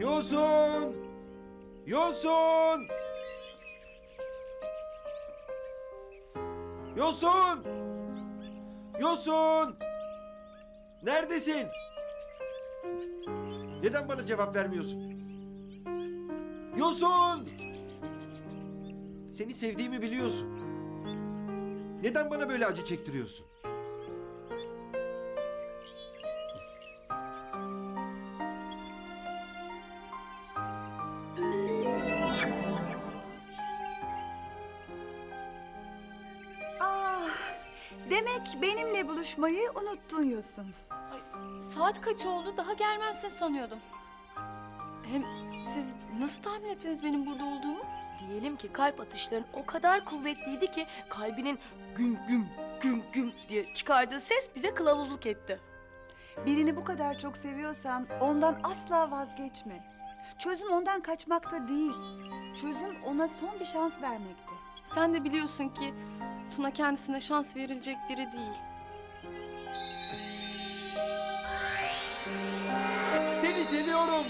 Yosun! Yosun! Yosun! Yosun! Neredesin? Neden bana cevap vermiyorsun? Yosun! Seni sevdiğimi biliyorsun. Neden bana böyle acı çektiriyorsun? Ah, demek benimle buluşmayı unuttun Yosun. Saat kaç oldu? Daha gelmezsin sanıyordum. Hem siz nasıl tahmin ettiniz benim burada olduğumu? Diyelim ki kalp atışların o kadar kuvvetliydi ki kalbinin güm güm güm güm diye çıkardığı ses bize kılavuzluk etti. Birini bu kadar çok seviyorsan ondan asla vazgeçme. Çözüm ondan kaçmakta değil. Çözüm ona son bir şans vermekte. Sen de biliyorsun ki Tuna kendisine şans verilecek biri değil. Seni seviyorum.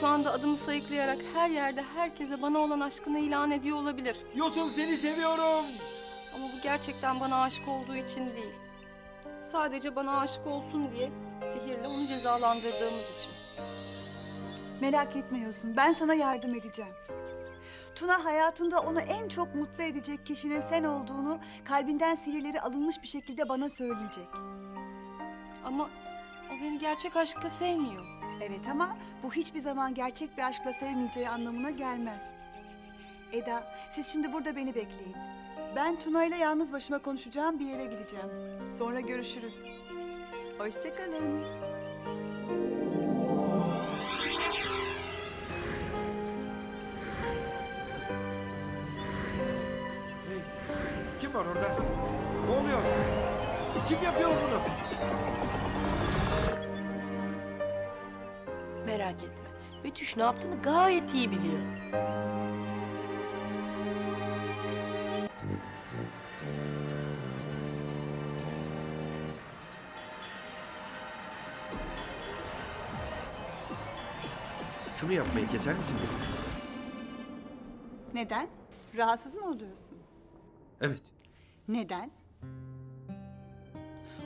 Şu anda adımı sayıklayarak her yerde herkese bana olan aşkını ilan ediyor olabilir. Yosun seni seviyorum. Ama bu gerçekten bana aşık olduğu için değil. Sadece bana aşık olsun diye sihirle onu cezalandırdığımız için. Merak etme Yosun, ben sana yardım edeceğim. Tuna hayatında onu en çok mutlu edecek kişinin sen olduğunu kalbinden sihirleri alınmış bir şekilde bana söyleyecek. Ama o beni gerçek aşkla sevmiyor. Evet ama bu hiçbir zaman gerçek bir aşkla sevmeyeceği anlamına gelmez. Eda, siz şimdi burada beni bekleyin. Ben Tuna ile yalnız başıma konuşacağım bir yere gideceğim. Sonra görüşürüz. Hoşçakalın. Hey, kim var orada? Ne oluyor? Kim yapıyor bunu? Merak etme. Betüş ne yaptığını gayet iyi biliyor. Şunu yapmayı keser misin beni? Neden? Rahatsız mı oluyorsun? Evet. Neden?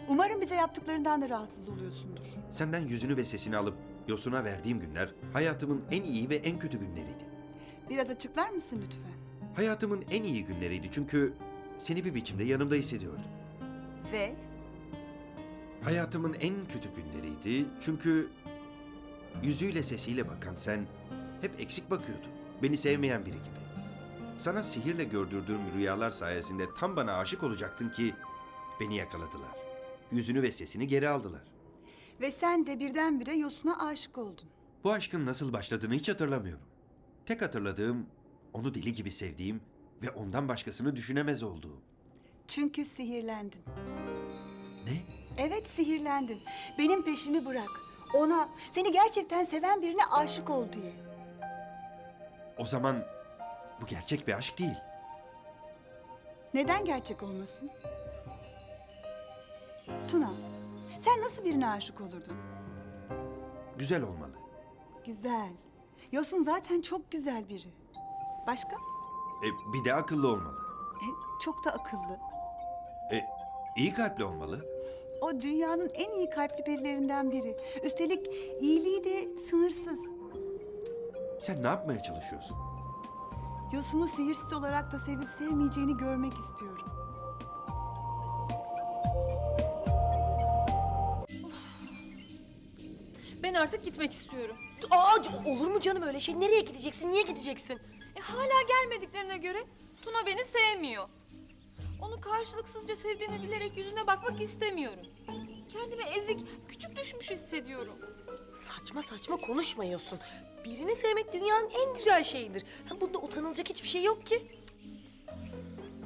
Umarım bize yaptıklarından da rahatsız oluyorsundur. Senden yüzünü ve sesini alıp Yosun'a verdiğim günler hayatımın en iyi ve en kötü günleriydi. Biraz açıklar mısın lütfen? Hayatımın en iyi günleriydi çünkü seni bir biçimde yanımda hissediyordum. Ve Hayatımın en kötü günleriydi çünkü yüzüyle sesiyle bakan sen hep eksik bakıyordun. Beni sevmeyen biri gibi. Sana sihirle gördürdüğüm rüyalar sayesinde tam bana aşık olacaktın ki beni yakaladılar. Yüzünü ve sesini geri aldılar. ve sen de birdenbire Yosun'a aşık oldun. Bu aşkın nasıl başladığını hiç hatırlamıyorum. Tek hatırladığım onu deli gibi sevdiğim ve ondan başkasını düşünemez olduğum. Çünkü sihirlendin. Ne? Evet sihirlendin. Benim peşimi bırak. Ona, seni gerçekten seven birine aşık ol diye. O zaman bu gerçek bir aşk değil. Neden gerçek olmasın? Tuna, sen nasıl birine aşık olurdun? Güzel olmalı. Güzel. Yosun zaten çok güzel biri. Başka? E, bir de akıllı olmalı. E, çok da akıllı. E, iyi kalpli olmalı. O dünyanın en iyi kalpli perilerinden biri. Üstelik iyiliği de sınırsız. Sen ne yapmaya çalışıyorsun? Yosun'u sihirsiz olarak da sevip sevmeyeceğini görmek istiyorum. Ben artık gitmek istiyorum. Aa olur mu canım öyle şey? Nereye gideceksin? Niye gideceksin? E, hala gelmediklerine göre Tuna beni sevmiyor. Onu karşılıksızca sevdiğimi bilerek yüzüne bakmak istemiyorum. Kendimi ezik, küçük düşmüş hissediyorum. Saçma saçma konuşmuyorsun. Birini sevmek dünyanın en güzel şeyidir. Hem bunda utanılacak hiçbir şey yok ki.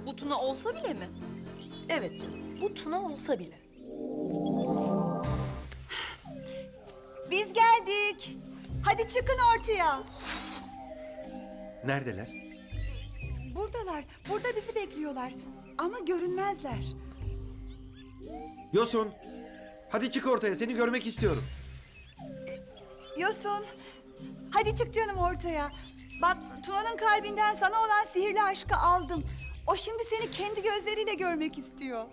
Bu Tuna olsa bile mi? Evet canım. Bu Tuna olsa bile. Biz geldik. Hadi çıkın ortaya. Neredeler? Buradalar. Burada bizi bekliyorlar. Ama görünmezler. Yosun! Hadi çık ortaya seni görmek istiyorum. Yosun, hadi çık canım ortaya. Bak Tuna'nın kalbinden sana olan sihirli aşkı aldım. O şimdi seni kendi gözleriyle görmek istiyor.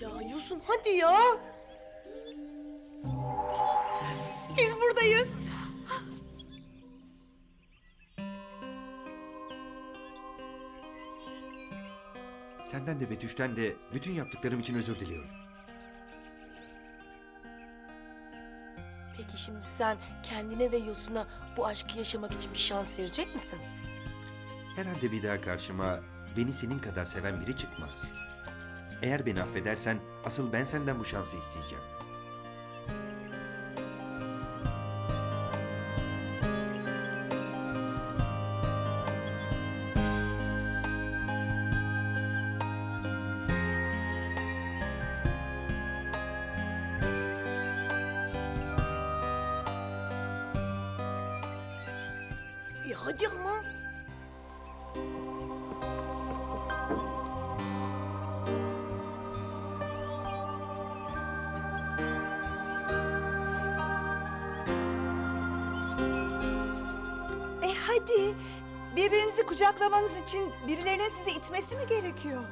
Ya Yosun hadi ya. Biz buradayız. Senden de Betüş'ten de bütün yaptıklarım için özür diliyorum. Peki şimdi sen kendine ve Yosun'a bu aşkı yaşamak için bir şans verecek misin? Herhalde bir daha karşıma beni senin kadar seven biri çıkmaz. Eğer beni affedersen asıl ben senden bu şansı isteyeceğim. Birbirinizi kucaklamanız için birilerinin sizi itmesi mi gerekiyor?